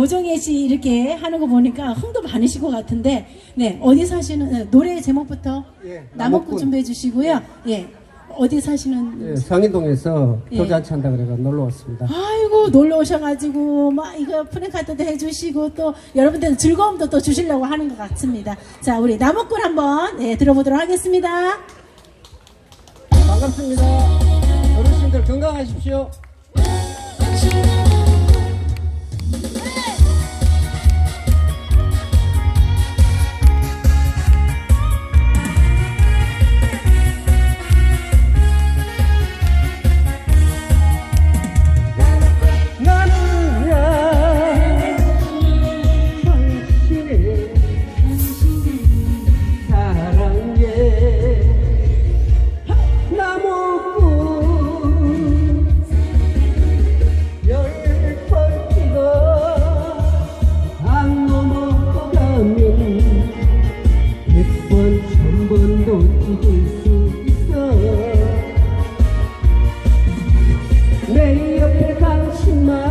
오정혜 씨 이렇게 하는 거 보니까 흥도 많으실 것 같은데, 네, 어디 사시는, 네, 노래 제목부터 예, 나무꾼. 준비해 주시고요. 예, 어디 사시는, 예, 상인동에서 예. 교잔치 한다 그래가 놀러 왔습니다. 아이고, 놀러 오셔가지고, 막 이거 프랭카드도 해주시고, 또 여러분들 즐거움도 또 주시려고 하는 것 같습니다. 자, 우리 나무꾼 한번, 예, 들어보도록 하겠습니다. 반갑습니다. 어르신들 건강하십시오. 내 옆에 당신만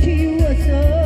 替我走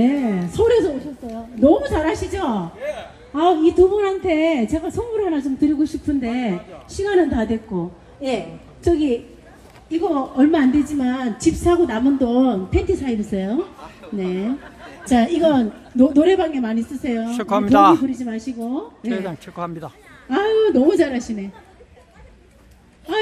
네, 서울에서 오셨어요. 너무 잘하시죠? 아, 이 두 분한테 제가 선물 하나 좀 드리고 싶은데 시간은 다 됐고, 예, 저기 이거 얼마 안 되지만 집 사고 남은 돈 팬티 사 입으세요. 네, 자, 이건 노, 노래방에 많이 쓰세요. 축하합니다. 경기 부리지 마시고. 네. 대장 축하합니다. 아유, 너무 잘하시네.